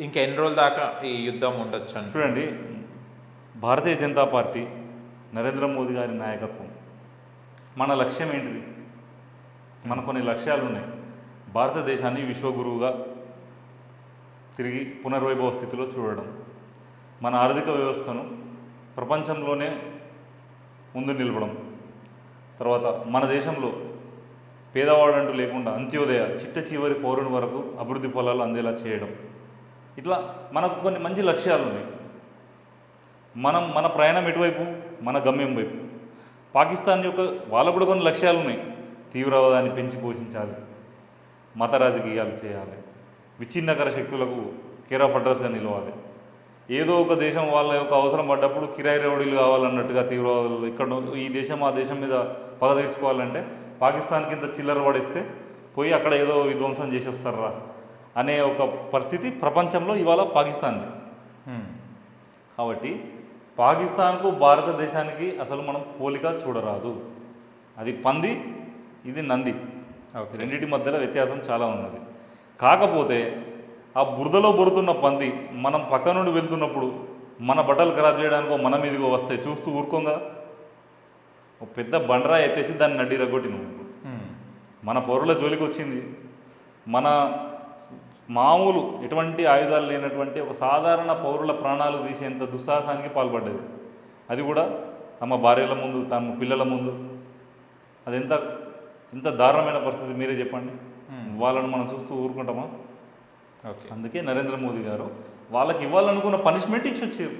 ఇంకా ఎన్ని రోజుల దాకా ఈ యుద్ధం ఉండొచ్చు అని చూడండి భారతీయ జనతా పార్టీ నరేంద్ర మోదీ గారి నాయకత్వం. మన లక్ష్యం ఏంటిది? మన కొన్ని లక్ష్యాలు ఉన్నాయి. భారతదేశాన్ని విశ్వగురువుగా తిరిగి పునర్వైభవ స్థితిలో చూడడం మన ఆర్థిక వ్యవస్థను ప్రపంచంలోనే ముందు నిలవడం తర్వాత మన దేశంలో పేదవాడంటూ లేకుండా అంత్యోదయ చిట్ట చివరి పౌరుని వరకు అభివృద్ధి పొలాలు అందేలా చేయడం. ఇట్లా మనకు కొన్ని మంచి లక్ష్యాలు ఉన్నాయి మనం మన ప్రయాణం ఎటువైపు? మన గమ్యం వైపు. పాకిస్తాన్ యొక్క వాళ్ళకు కూడా కొన్ని లక్ష్యాలు ఉన్నాయి తీవ్రవాదాన్ని పెంచి పోషించాలి. మత రాజకీయాలు చేయాలి. విచ్ఛిన్నకర శక్తులకు కేర్ ఆఫ్ అడ్రస్గా నిలవాలి. ఏదో ఒక దేశం వాళ్ళ యొక్క అవసరం పడ్డప్పుడు కిరాయి రౌడీలు కావాలన్నట్టుగా తీవ్రవాదులు ఇక్కడ ఈ దేశం ఆ దేశం మీద పగ తీర్చుకోవాలంటే పాకిస్తాన్కి ఇంత చిల్లర పడేస్తే పోయి అక్కడ ఏదో విధ్వంసం చేసి వస్తారా? అనే ఒక పరిస్థితి ప్రపంచంలో ఇవాళ పాకిస్తాన్ది. హ్మ్. కాబట్టి పాకిస్తాన్కు భారతదేశానికి అసలు మనం పోలిక చూడరాదు. అది పంది ఇది నంది. రెండింటి మధ్యలో వ్యత్యాసం చాలా ఉన్నది. కాకపోతే ఆ బురదలో బురుతున్న పంది మనం పక్క నుండి వెళ్తున్నప్పుడు మన బట్టలు ఖరాబ్ చేయడానికో మన మీదకో వస్తే చూస్తూ ఊరుకోంగా? ఒక పెద్ద బండరా ఎత్తేసి దాన్ని నడ్డి రగొట్టి నువ్వు హ్మ్. మన పౌరుల జోలికి వచ్చింది మన మామూలు ఎటువంటి ఆయుధాలు లేనటువంటి ఒక సాధారణ పౌరుల ప్రాణాలు తీసేంత దుస్సాహసానికి పాల్పడ్డది. అది కూడా తమ భార్యల ముందు తమ పిల్లల ముందు. అది ఎంత ఎంత దారుణమైన పరిస్థితి మీరే చెప్పండి. వాళ్ళని మనం చూస్తూ ఊరుకుంటామా? ఓకే. అందుకే నరేంద్ర మోదీ గారు వాళ్ళకి ఇవ్వాలనుకున్న పనిష్మెంట్ ఇచ్చి వచ్చారు